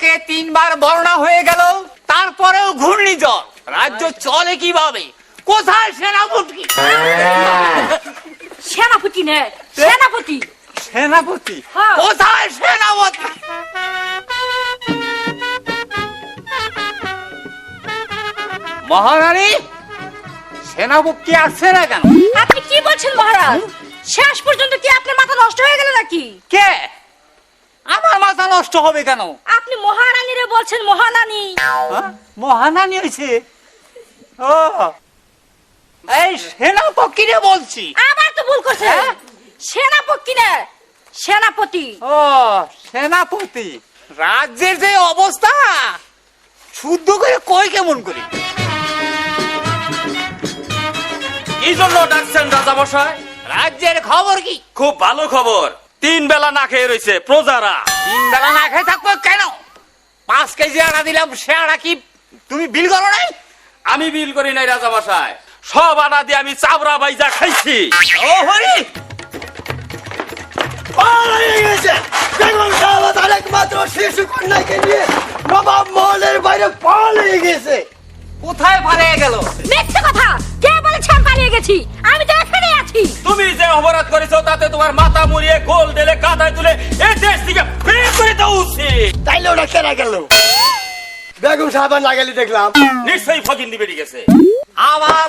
থেকে তিনবার বর্ণা হয়ে গেল তারপরেও ঘূর্ণিঝড়। রাজ্য চলে কীভাবে? কোথায় সেনাপতি? সেনাপতি নে সেনাপতি। সেনাপতি? হ্যাঁ। কোথায় সেনাপতি? মহারানী সেনাপতি আসছে না কেন? আপনি কি বলছেন মহারাজ? শেষ পর্যন্ত কি আপনার মাথা নষ্ট হয়ে গেল নাকি? কে? আমার মাথা নষ্ট হবে কেন? আপনি মহারানীরে বলছেন মহারানী হ্যাঁ? মহানানি হয়েছে? ও। এই সেনাপতিরে বলছি। আবার তো ভুল করছেন। হ্যাঁ? সেনাপতি নে সেনাপতি। ও সেনাপতি। রাজ্যের যে অবস্থা শুদ্ধ করে কই কেমন করি? কি জন্য ডাকছেন রাজা মশাই রাজ্যের খবর কি? খুব ভালো খবর। তিন বেলা না খেয়ে রয়েছে প্রজারা। তিন বেলা না খেয়ে থাকব কেন? পাঁচ কেজি আটা দিলাম সে আটা কি তুমি বিল করো নাই? আমি বিল করি নাই রাজা মশাই সব আনা দিয়ে আমি চাবড়া বাইজা খাইছি। ও হরি! একমাত্র শিশু কন্যাকে নিয়ে নবাব মহলের বাইরে পালিয়ে গেছে। কোথায় পালিয়ে গেল? মিথ্যে কথা! কে বলেছে আমি পালিয়ে গেছি? করেছ তাতে তোমার মাথা মুড়িয়ে গোল ঢেলে কাঁথায় তুলে এই দেশ থেকে বের করে উচিত। তাইলে ওটা কেনা গেল? বেগম সাহেব না গেলে দেখলাম। নিশ্চয়ই ফকিন দিবে গেছে। আমার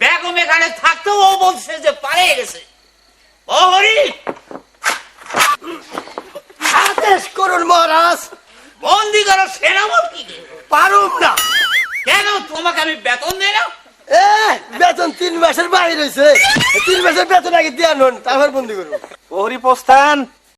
বেগম এখানে থাকতেও ও বলছে যে পালিয়ে গেছে। ও হরি! আদেশ করুন মহারাজ। বন্দি করো সেনাপতি পারুম না। কেন তোমাকে আমি বেতন দেই না? বেতন তিন মাসের বাইরে রয়েছে তিন মাসের বেতন আগে দিয়ে আনুন তারপর বন্দি করুন প্রহরী প্রস্থান